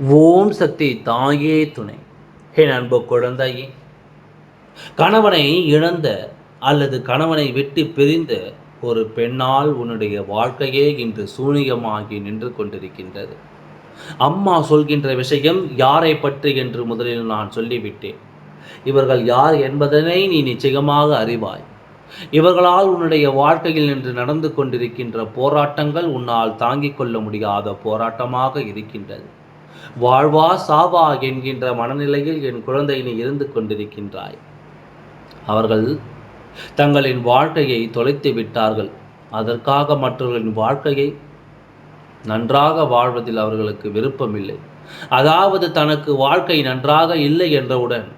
ஓம் சக்தி தாயே துணை. ஹே அன்பு குழந்தையே கணவனை இழந்த அல்லது கணவனை விட்டு பிரிந்த ஒரு பெண்ணால் உன்னுடைய வாழ்க்கையே இன்று சூனியமாகி நின்று கொண்டிருக்கின்றது. அம்மா சொல்கின்ற விஷயம் யாரை பற்றி என்று முதலில் நான் சொல்லிவிட்டேன். இவர்கள் யார் என்பதனை நீ நிச்சயமாக அறிவாய். இவர்களால் உன்னுடைய வாழ்க்கையில் நின்று நடந்து கொண்டிருக்கின்ற போராட்டங்கள் உன்னால் தாங்கிக் கொள்ள முடியாத போராட்டமாக இருக்கின்றது. வாழ்வா சாவா என்கின்ற மனநிலையில் என் குழந்தை நீ இருந்து கொண்டிருக்கின்றாய். அவர்கள் தங்களின் வாழ்க்கையை தொலைத்து விட்டார்கள். அதற்காக மற்றவர்களின் வாழ்க்கையை நன்றாக வாழ்வதில் அவர்களுக்கு விருப்பமில்லை. அதாவது தனக்கு வாழ்க்கை நன்றாக இல்லை என்றவுடன்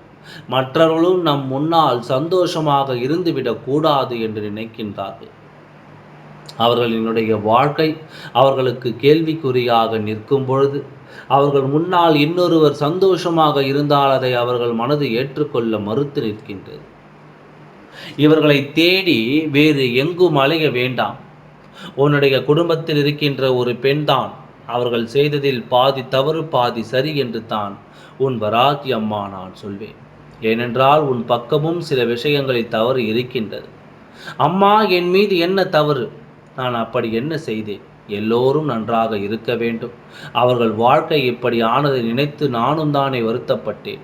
மற்றவர்களும் நம் முன்னால் சந்தோஷமாக இருந்துவிடக் கூடாது என்று நினைக்கின்றார்கள். அவர்களினுடைய வாழ்க்கை அவர்களுக்கு கேள்விக்குறியாக நிற்கும் பொழுது அவர்கள் முன்னால் இன்னொருவர் சந்தோஷமாக இருந்தால் அதை அவர்கள் மனது ஏற்றுக்கொள்ள மறுத்து நிற்கின்றது. இவர்களை தேடி வேறு எங்கும் அலைய வேண்டாம். உன்னுடைய குடும்பத்தில் இருக்கின்ற ஒரு பெண்தான் அவர்கள் செய்ததில் பாதி தவறு பாதி சரி என்று தான் உன் வராகி அம்மா நான் சொல்வேன். ஏனென்றால் உன் பக்கமும் சில விஷயங்களில் தவறு இருக்கின்றது. அம்மா என் மீது என்ன தவறு? நான் அப்படி என்ன செய்தேன்? எல்லோரும் நன்றாக இருக்க வேண்டும். அவர்கள் வாழ்க்கை இப்படி ஆனதை நினைத்து நானும் தானே வருத்தப்பட்டேன்.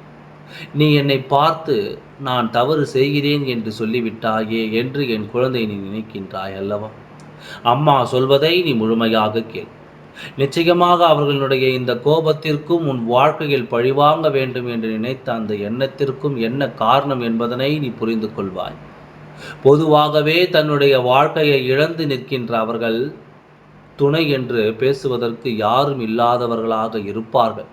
நீ என்னை பார்த்து நான் தவறு செய்கிறேன் என்று சொல்லிவிட்டாயே என்று என் குழந்தை நீ நினைக்கின்றாய் அல்லவா? அம்மா சொல்வதை நீ முழுமையாக கேள். நிச்சயமாக அவர்களுடைய இந்த கோபத்திற்கும் உன் வாழ்க்கையில் பழிவாங்க வேண்டும் என்று நினைத்த அந்த எண்ணத்திற்கும் என்ன காரணம் என்பதனை நீ புரிந்து கொள்வாய். பொதுவாகவே தன்னுடைய வாழ்க்கையை இழந்து நிற்கின்ற அவர்கள் துணை என்று பேசுவதற்கு யாரும் இல்லாதவர்களாக இருப்பார்கள்.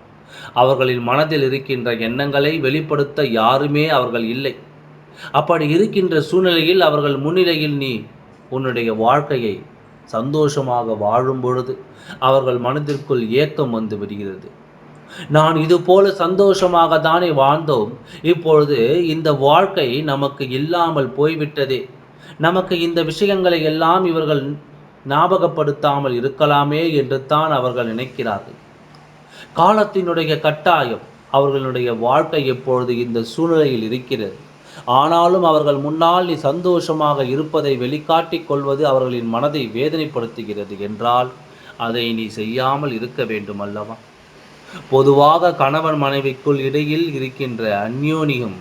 அவர்களின் மனதில் இருக்கின்ற எண்ணங்களை வெளிப்படுத்த யாருமே அவர்கள் இல்லை. அப்படி இருக்கின்ற சூழ்நிலையில் அவர்கள் முன்னிலையில் நீ உன்னுடைய வாழ்க்கையை சந்தோஷமாக வாழும் பொழுது அவர்கள் மனதிற்குள் ஏக்கம் வந்து விடுகிறது. நான் இது போல சந்தோஷமாக தானே வாழ்ந்தோம். இப்பொழுது இந்த வாழ்க்கை நமக்கு இல்லாமல் போய்விட்டதே. நமக்கு இந்த விஷயங்களை எல்லாம் இவர்கள் ஞாபகப்படுத்தாமல் இருக்கலாமே என்று தான் அவர்கள் நினைக்கிறார்கள். காலத்தினுடைய கட்டாயம் அவர்களுடைய வாழ்க்கை எப்பொழுது இந்த சூழ்நிலையில் இருக்கிறது. ஆனாலும் அவர்கள் முன்னால் நீ சந்தோஷமாக இருப்பதை வெளிக்காட்டிக் கொள்வது அவர்களின் மனதை வேதனைப்படுத்துகிறது என்றால் அதை நீ செய்யாமல் இருக்க வேண்டும் அல்லவா பொதுவாக கணவன் மனைவிக்குள் இடையில் இருக்கின்ற அந்யோனியம்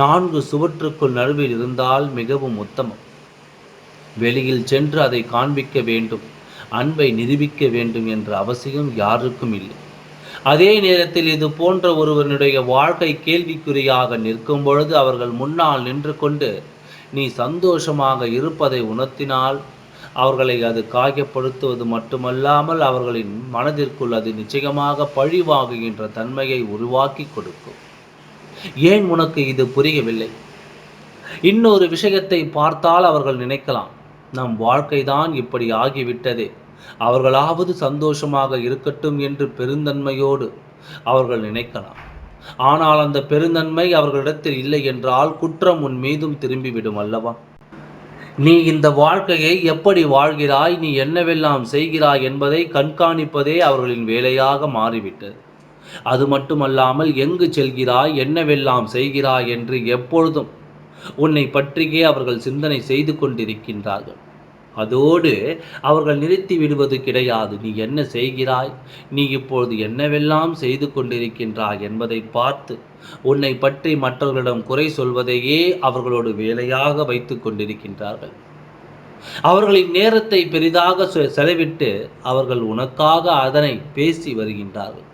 நான்கு சுவற்றுக்குள் நடுவில் இருந்தால் மிகவும் உத்தமம். வெளியில் சென்று அதை காண்பிக்க வேண்டும் அன்பை நிரூபிக்க வேண்டும் என்ற அவசியம் யாருக்கும் இல்லை. அதே நேரத்தில் இது போன்ற ஒருவனுடைய வாழ்க்கை கேள்விக்குறியாக நிற்கும் பொழுது அவர்கள் முன்னால் நின்று கொண்டு நீ சந்தோஷமாக இருப்பதை உணர்த்தினால் அவர்களை அது காயப்படுத்துவது மட்டுமல்லாமல் அவர்களின் மனதிற்குள் அது நிச்சயமாக பழிவாகுகின்ற தன்மையை உருவாக்கி கொடுக்கும். ஏன் உனக்கு இது புரியவில்லை? இன்னொரு விஷயத்தை பார்த்தால் அவர்கள் நினைக்கலாம் நம் வாழ்க்கைதான் இப்படி ஆகிவிட்டதே. அவர்களாவது சந்தோஷமாக இருக்கட்டும் என்று பெருந்தன்மையோடு அவர்கள் நினைக்கலாம். ஆனால் அந்த பெருந்தன்மை அவர்களிடத்தில் இல்லை என்றால் குற்றம் உன் மீதும் திரும்பிவிடும் அல்லவா? நீ இந்த வாழ்க்கையை எப்படி வாழ்கிறாய் நீ என்னவெல்லாம் செய்கிறாய் என்பதை கண்காணிப்பதே அவர்களின் வேலையாக மாறிவிட்டது. அது மட்டுமல்லாமல் எங்கு செல்கிறாய் என்னவெல்லாம் செய்கிறாய் என்று எப்பொழுதும் உன்னை பற்றியே அவர்கள் சிந்தனை செய்து கொண்டிருக்கின்றார்கள். அதோடு அவர்கள் நிறுத்தி விடுவது கிடையாது. நீ என்ன செய்கிறாய் நீ இப்பொழுது என்னவெல்லாம் செய்து கொண்டிருக்கின்றாய் என்பதை பார்த்து உன்னை பற்றி மற்றவர்களிடம் குறை சொல்வதையே அவர்களோடு வேலையாக வைத்து கொண்டிருக்கின்றார்கள். அவர்களின் நேரத்தை பெரிதாக செலவிட்டு அவர்கள் உனக்காக அதனை பேசி வருகின்றார்கள்.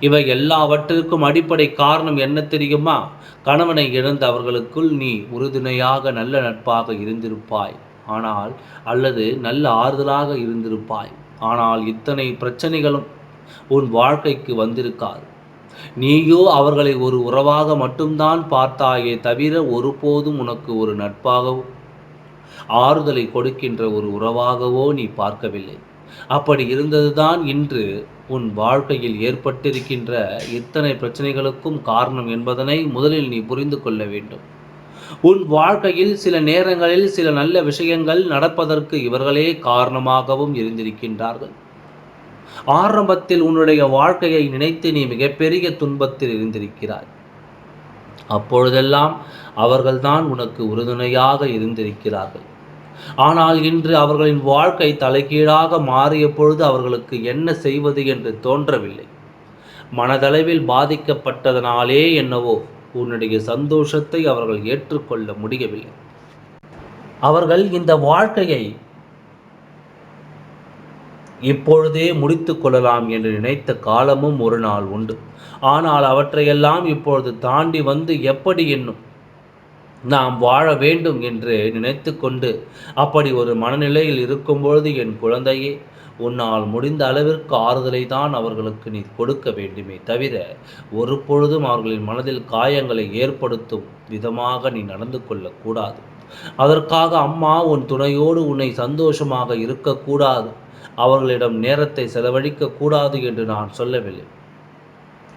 இவை எல்லாவற்றிற்கும் அடிப்படை காரணம் என்ன தெரியுமா? கணவனை இழந்த அவர்களுக்குள் நீ உறுதுணையாக நல்ல நட்பாக இருந்திருப்பாய். ஆனால் அல்லது நல்ல ஆறுதலாக இருந்திருப்பாய். ஆனால் இத்தனை பிரச்சனைகளும் உன் வாழ்க்கைக்கு வந்திருக்காது. நீயோ அவர்களை ஒரு உறவாக மட்டும்தான் பார்த்தாயே தவிர ஒருபோதும் உனக்கு ஒரு நட்பாகவோ ஆறுதலை கொடுக்கின்ற ஒரு உறவாகவோ நீ பார்க்கவில்லை. அப்படி இருந்ததுதான் இன்று உன் வாழ்க்கையில் ஏற்பட்டிருக்கின்ற இத்தனை பிரச்சனைகளுக்கும் காரணம் என்பதனை முதலில் நீ புரிந்து கொள்ள வேண்டும். உன் வாழ்க்கையில் சில நேரங்களில் சில நல்ல விஷயங்கள் நடப்பதற்கு இவர்களே காரணமாகவும் இருந்திருக்கின்றார்கள். ஆரம்பத்தில் உன்னுடைய வாழ்க்கையை நினைத்து நீ மிகப்பெரிய துன்பத்தில் இருந்திருக்கிறாய். அப்பொழுதெல்லாம் அவர்கள்தான் உனக்கு உறுதுணையாக இருந்திருக்கிறார்கள். ஆனால் இன்று அவர்களின் வாழ்க்கை தலைகீழாக மாறிய பொழுது அவர்களுக்கு என்ன செய்வது என்று தோன்றவில்லை. மனதளவில் பாதிக்கப்பட்டதனாலே என்னவோ உன்னுடைய சந்தோஷத்தை அவர்கள் ஏற்றுக்கொள்ள முடியவில்லை. அவர்கள் இந்த வாழ்க்கையை இப்பொழுதே முடித்து கொள்ளலாம் என்று நினைத்த காலமும் ஒரு நாள் உண்டு. ஆனால் அவற்றையெல்லாம் இப்பொழுது தாண்டி வந்து எப்படி என்னும் நாம் வாழ வேண்டும் என்று நினைத்து கொண்டு அப்படி ஒரு மனநிலையில் இருக்கும்பொழுது என் குழந்தையே உன்னால் முடிந்த அளவிற்கு ஆறுதலை தான் அவர்களுக்கு நீ கொடுக்க வேண்டுமே தவிர ஒரு பொழுதும் அவர்களின் மனதில் காயங்களை ஏற்படுத்தும் விதமாக நீ நடந்து கொள்ளக்கூடாது. அதற்காக அம்மா உன் துணையோடு உன்னை சந்தோஷமாக இருக்கக்கூடாது. அவர்களிடம் நேரத்தை செலவழிக்க கூடாது என்று நான் சொல்லவில்லை.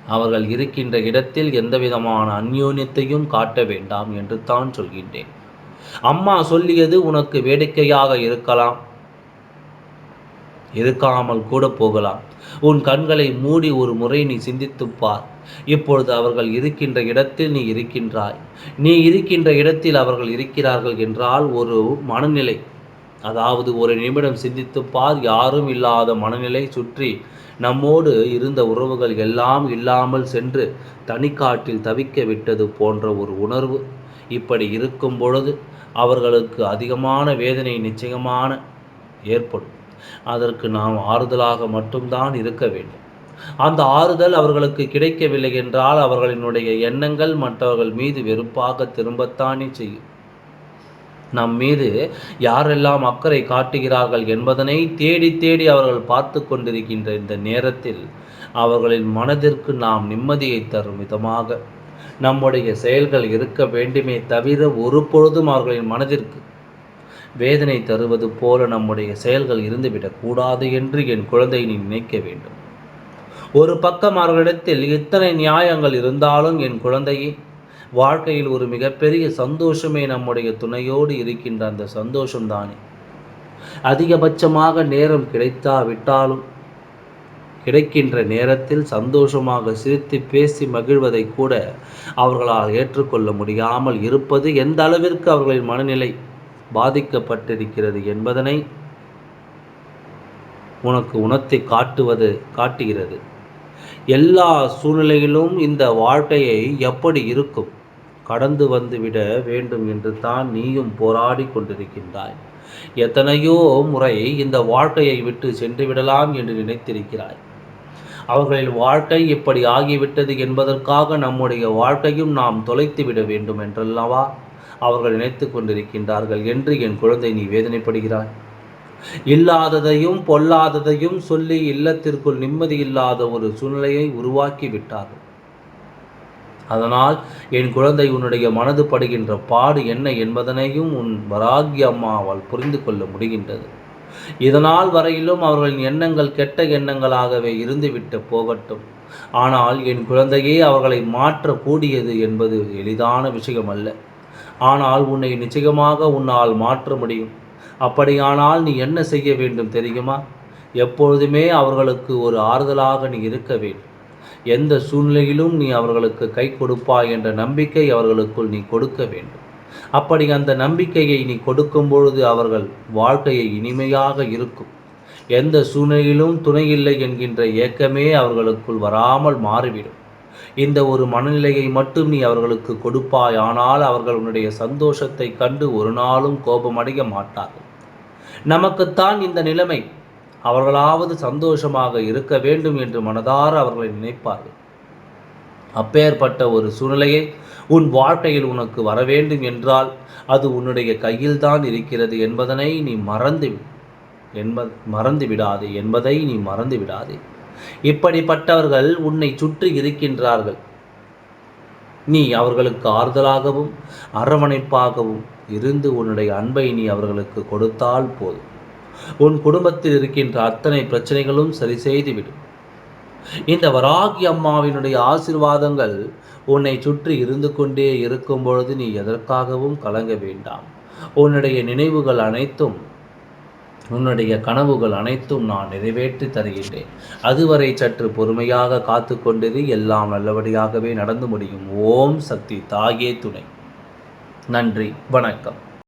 அவர்கள் இருக்கின்ற இடத்தில் எந்தவிதமான அந்யோன்யத்தையும் காட்ட வேண்டாம் என்று தான் சொல்கின்றேன். அம்மா சொல்லியது உனக்கு வேடிக்கையாக இருக்கலாம். இருக்காமல் கூட போகலாம். உன் கண்களை மூடி ஒரு முறை நீ சிந்தித்துப் பார். இப்பொழுது அவர்கள் இருக்கின்ற இடத்தில் நீ இருக்கின்றாய். நீ இருக்கின்ற இடத்தில் அவர்கள் இருக்கிறார்கள் என்றால் ஒரு மனநிலை அதாவது ஒரு நிமிடம் சிந்தித்து பார் யாரும் இல்லாத மனநிலை சுற்றி நம்மோடு இருந்த உறவுகள் எல்லாம் இல்லாமல் சென்று தனிக்காட்டில் தவிக்க விட்டது போன்ற ஒரு உணர்வு இப்படி இருக்கும் பொழுது அவர்களுக்கு அதிகமான வேதனை நிச்சயமான ஏற்படும். அதற்கு நாம் ஆறுதலாக மட்டும்தான் இருக்க வேண்டும். அந்த ஆறுதல் அவர்களுக்கு கிடைக்கவில்லை என்றால் அவர்களினுடைய எண்ணங்கள் மற்றவர்கள் மீது வெறுப்பாக திரும்பத்தானே செய்யும். நம் மீது யாரெல்லாம் அக்கறை காட்டுகிறார்கள் என்பதனை தேடி தேடி அவர்கள் பார்த்து கொண்டிருக்கின்ற இந்த நேரத்தில் அவர்களின் மனதிற்கு நாம் நிம்மதியை தரும் விதமாக நம்முடைய செயல்கள் இருக்க வேண்டுமே தவிர ஒரு பொழுதும் அவர்களின் மனதிற்கு வேதனை தருவது போல நம்முடைய செயல்கள் இருந்துவிடக்கூடாது என்று என் குழந்தை நீ நினைக்க வேண்டும். ஒரு பக்கம் அவர்களிடத்தில் இத்தனை நியாயங்கள் இருந்தாலும் என் குழந்தையை வாழ்க்கையில் ஒரு மிகப்பெரிய சந்தோஷமே நம்முடைய துணையோடு இருக்கின்ற அந்த சந்தோஷம்தானே. அதிகபட்சமாக நேரம் கிடைத்தாவிட்டாலும் கிடைக்கின்ற நேரத்தில் சந்தோஷமாக சிரித்து பேசி மகிழ்வதை கூட அவர்களால் ஏற்றுக்கொள்ள முடியாமல் இருப்பது எந்த அளவிற்கு அவர்களின் மனநிலை பாதிக்கப்பட்டிருக்கிறது என்பதனை உனக்கு உணர்த்தி காட்டுவது காட்டுகிறது. எல்லா சூழ்நிலையிலும் இந்த வாழ்க்கையை எப்படி இருக்கும்? கடந்து வந்துவிட வேண்டும் என்று தான் நீயும் போராடி கொண்டிருக்கின்றாய். எத்தனையோ முறை இந்த வாழ்க்கையை விட்டு சென்று விடலாம் என்று நினைத்திருக்கிறாய். அவர்களின் வாழ்க்கை இப்படி ஆகிவிட்டது என்பதற்காக நம்முடைய வாழ்க்கையும் நாம் தொலைத்து விட வேண்டும் என்றல்லவா? அவர்கள் நினைத்து கொண்டிருக்கின்றார்கள் என்று என் குழந்தை நீ வேதனைப்படுகிறாய். இல்லாததையும் பொல்லாததையும் சொல்லி இல்லத்திற்குள் நிம்மதி இல்லாத ஒரு சூழ்நிலையை உருவாக்கி விட்டார்கள். அதனால் என் குழந்தை உன்னுடைய மனது படுகின்ற பாடு என்ன என்பதனையும் உன் வராகி அம்மாவால் புரிந்து கொள்ள முடிகின்றது. இதனால் வரையிலும் அவர்களின் எண்ணங்கள் கெட்ட எண்ணங்களாகவே இருந்துவிட்டு போகட்டும். ஆனால் என் குழந்தையே அவர்களை மாற்றக்கூடியது என்பது எளிதான விஷயம் அல்ல ஆனால் உன்னை நிச்சயமாக உன்னால் மாற்ற முடியும். அப்படியானால் நீ என்ன செய்ய வேண்டும் தெரியுமா? எப்பொழுதுமே அவர்களுக்கு ஒரு ஆறுதலாக நீ இருக்க வேண்டும். எந்த சூழ்நிலையிலும் நீ அவர்களுக்கு கை கொடுப்பாய் என்ற நம்பிக்கை அவர்களுக்குள் நீ கொடுக்க வேண்டும். அப்படி அந்த நம்பிக்கையை நீ கொடுக்கும் பொழுது அவர்கள் வாழ்க்கையை இனிமையாக இருக்கும். எந்த சூழ்நிலையிலும் துணையில்லை என்கின்ற ஏக்கமே அவர்களுக்குள் வராமல் மாறிவிடும். இந்த ஒரு மனநிலையை மட்டும் நீ அவர்களுக்கு கொடுப்பாய் ஆனால் அவர்கள் உன்னுடைய சந்தோஷத்தை கண்டு ஒரு நாளும் கோபமடைய மாட்டார்கள். நமக்குத்தான் இந்த நிலைமை அவர்களாவது சந்தோஷமாக இருக்க வேண்டும் என்று மனதார அவர்களை நினைப்பார்கள். அப்பேற்பட்ட ஒரு சூழ்நிலையை உன் வாழ்க்கையில் உனக்கு வர வேண்டும் என்றால் அது உன்னுடைய கையில்தான் இருக்கிறது என்பதனை நீ மறந்து என்ப மறந்து விடாதே என்பதை நீ மறந்து விடாதே. இப்படிப்பட்டவர்கள் உன்னை சுற்றி இருக்கின்றார்கள். நீ அவர்களுக்கு ஆறுதலாகவும் அரவணைப்பாகவும் இருந்து உன்னுடைய அன்பை நீ அவர்களுக்கு கொடுத்தால் போதும். உன் குடும்பத்தில் இருக்கின்ற அத்தனை பிரச்சனைகளும் சரி செய்துவிடும் இந்த வராகி அம்மாவினுடைய ஆசிர்வாதங்கள் உன்னை சுற்றி இருந்து கொண்டே இருக்கும் பொழுது நீ எதற்காகவும் கலங்க வேண்டாம். உன்னுடைய நினைவுகள் அனைத்தும் உன்னுடைய கனவுகள் அனைத்தும் நான் நிறைவேற்றி தருகின்றேன். அதுவரை சற்று பொறுமையாக காத்து கொண்டிரு எல்லாம் நல்லபடியாகவே நடந்து முடியும். ஓம் சக்தி தாயே துணை. நன்றி வணக்கம்.